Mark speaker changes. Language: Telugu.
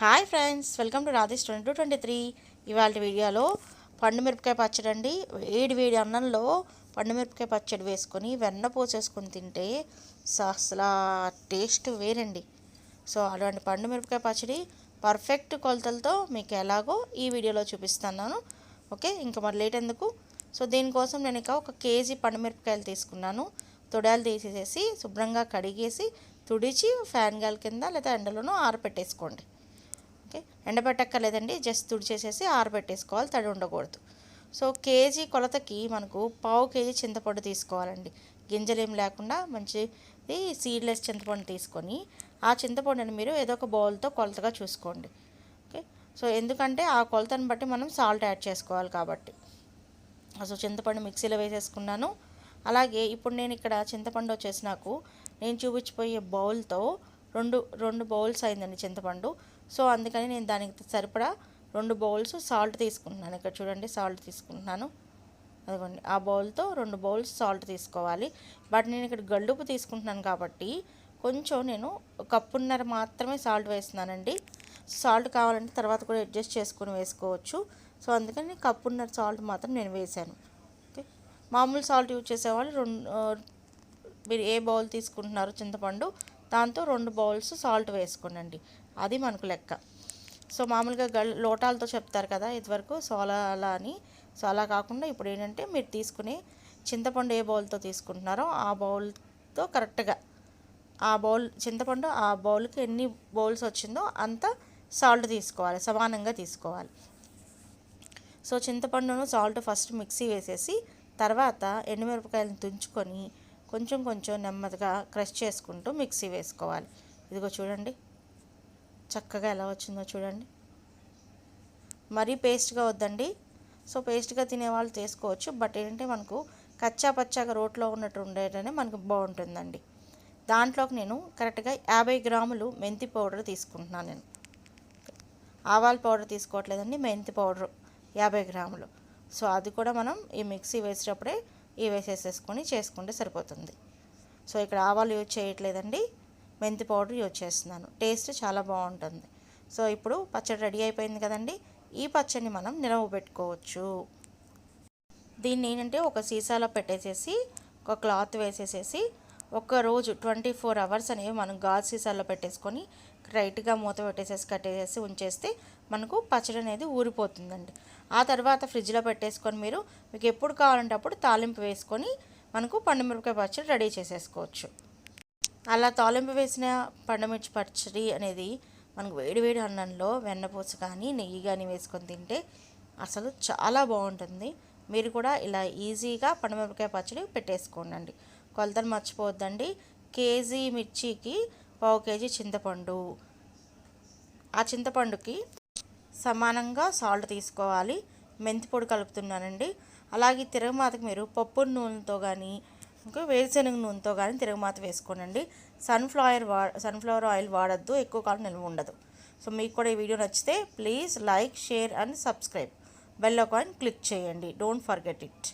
Speaker 1: Hi friends welcome to Radhesh twenty two twenty three. ఇవాళ వీడియోలో పండు మిరపకాయ పచ్చడి అండి వేడి వేడి అన్నంలో పండు మిరపకాయ పచ్చడి వేసుకొని వెన్న పోసేసుకొని తింటే అసలు టేస్ట్ వేరండి. సో అటువంటి పండు మిరపకాయ పచ్చడి పర్ఫెక్ట్ కొలతలతో మీకు ఎలాగో ఈ వీడియోలో చూపిస్తున్నాను. ఓకే ఇంకా మరి లేట్ ఎందుకు? సో దీనికోసం నేను ఇక ఒక కేజీ పండు మిరపకాయలు తీసుకున్నాను. తొడాలు తీసేసి శుభ్రంగా కడిగేసి తుడిచి ఫ్యాన్ గాలి కింద లేదా ఎండలోనూ ఆరపెట్టేసుకోండి. ఓకే? ఎండబెట్టక్కర్లేదండి జస్ట్ తుడిచేసేసి ఆరబెట్టేసుకోవాలి తడి ఉండకూడదు. సో కేజీ కొలతకి మనకు పావు కేజీ చింతపండు తీసుకోవాలండి. గింజలేం లేకుండా మంచిది సీడ్లెస్ చింతపండు తీసుకొని ఆ చింతపండుని మీరు ఏదో ఒక బౌల్తో కొలతగా చూసుకోండి. ఓకే? సో ఎందుకంటే ఆ కొలతను బట్టి మనం సాల్ట్ యాడ్ చేసుకోవాలి కాబట్టి. సో చింతపండు మిక్సీలో వేసేసుకున్నాను. అలాగే ఇప్పుడు నేను ఇక్కడ చింతపండు వచ్చేసి నాకు నేను చూపించిపోయే బౌల్తో రెండు రెండు బౌల్స్ అయిందండి చింతపండు. సో అందుకని నేను దానికి సరిపడా రెండు బౌల్స్ సాల్ట్ తీసుకుంటున్నాను. ఇక్కడ చూడండి సాల్ట్ తీసుకుంటున్నాను. అదిగోండి ఆ బౌల్తో రెండు బౌల్స్ సాల్ట్ తీసుకోవాలి. బట్ నేను ఇక్కడ గల్లుపు తీసుకుంటున్నాను కాబట్టి కొంచెం నేను కప్పున్నర మాత్రమే సాల్ట్ వేస్తున్నానండి. సాల్ట్ కావాలంటే తర్వాత కూడా అడ్జస్ట్ చేసుకొని వేసుకోవచ్చు. సో అందుకని కప్పున్నర సాల్ట్ మాత్రం నేను వేశాను. ఓకే. మామూలు సాల్ట్ యూజ్ చేసేవాళ్ళు రెండు మీరు ఏ బౌల్ తీసుకుంటున్నారో చింతపండు దాంతో రెండు బౌల్స్ సాల్ట్ వేసుకోనండి. అది మనకు లెక్క. సో మామూలుగా గల్ లోటాలతో చెప్తారు కదా ఇదివరకు సో అలా అలా అని. సో అలా కాకుండా ఇప్పుడు ఏంటంటే మీరు తీసుకునే చింతపండు ఏ బౌల్తో తీసుకుంటున్నారో ఆ బౌల్తో కరెక్ట్గా ఆ బౌల్ చింతపండు ఆ బౌల్కి ఎన్ని బౌల్స్ వచ్చిందో అంత సాల్ట్ తీసుకోవాలి సమానంగా తీసుకోవాలి. సో చింతపండును సాల్ట్ ఫస్ట్ మిక్సీ వేసేసి తర్వాత ఎండుమిరపకాయలను తుంచుకొని కొంచెం కొంచెం నెమ్మదిగా క్రష్ చేసుకుంటూ మిక్సీ వేసుకోవాలి. ఇదిగో చూడండి. చక్కగా ఎలా వచ్చిందో చూడండి. మరీ పేస్ట్గా వద్దండి. సో పేస్ట్గా తినే వాళ్ళు చేసుకోవచ్చు. బట్ ఏంటంటే మనకు కచ్చా పచ్చాగా రోట్లో ఉన్నట్టు ఉండేటనే మనకు బాగుంటుందండి. దాంట్లోకి నేను కరెక్ట్గా యాభై గ్రాములు మెంతి పౌడర్ తీసుకుంటున్నాను నేను. ఆవాల పౌడర్ తీసుకోవట్లేదండి. మెంతి పౌడర్ యాభై గ్రాములు. సో అది కూడా మనం ఈ మిక్సీ వేసేటప్పుడే ఈ వేసేసేసుకొని చేసుకుంటే సరిపోతుంది. సో ఇక్కడ ఆవాలు యూజ్ చేయట్లేదండి. మెంతి పౌడర్ యూజ్ చేస్తున్నాను. టేస్ట్ చాలా బాగుంటుంది. సో ఇప్పుడు పచ్చడి రెడీ అయిపోయింది కదండి. ఈ పచ్చడిని మనం నిలవ పెట్టుకోవచ్చు. దీన్ని ఏంటంటే ఒక సీసాలో పెట్టేసేసి ఒక క్లాత్ వేసేసేసి ఒక రోజు ట్వంటీ ఫోర్ అవర్స్ అనేవి మనం గాజు సీసాలో పెట్టేసుకొని రైట్గా మూత పెట్టేసేసి కట్టేసేసి ఉంచేస్తే మనకు పచ్చడి అనేది ఊరిపోతుందండి. ఆ తర్వాత ఫ్రిడ్జ్లో పెట్టేసుకొని మీరు మీకు ఎప్పుడు కావాలంటే అప్పుడు తాలింపు వేసుకొని మనకు పండుమిరపకాయ పచ్చడి రెడీ చేసేసుకోవచ్చు. అలా తాలింపు వేసిన పండుమిర్చి పచ్చడి అనేది మనకు వేడి వేడి అన్నంలో వెన్నపూస కానీ నెయ్యి కానీ వేసుకొని తింటే అసలు చాలా బాగుంటుంది. మీరు కూడా ఇలా ఈజీగా పండుమిరపకాయ పచ్చడి పెట్టేసుకోండి కొలతలు మర్చిపోవద్దండి. కేజీ మిర్చికి పావు కేజీ చింతపండు. ఆ చింతపండుకి సమానంగా సాల్ట్ తీసుకోవాలి. మెంతి పొడి కలుపుతున్నానండి. అలాగే తిరగమాతకు మీరు పప్పు నూనెతో కానీ ఇంకా వేరుశనగ నూనెతో కానీ తిరగమాత వేసుకోనండి. సన్ఫ్లవర్ వా సన్ఫ్లవర్ ఆయిల్ వాడద్దు ఎక్కువ కాలం నిల్వ ఉండదు. సో మీకు కూడా ఈ వీడియో నచ్చితే please like share and subscribe bell icon click చేయండి. Don't forget it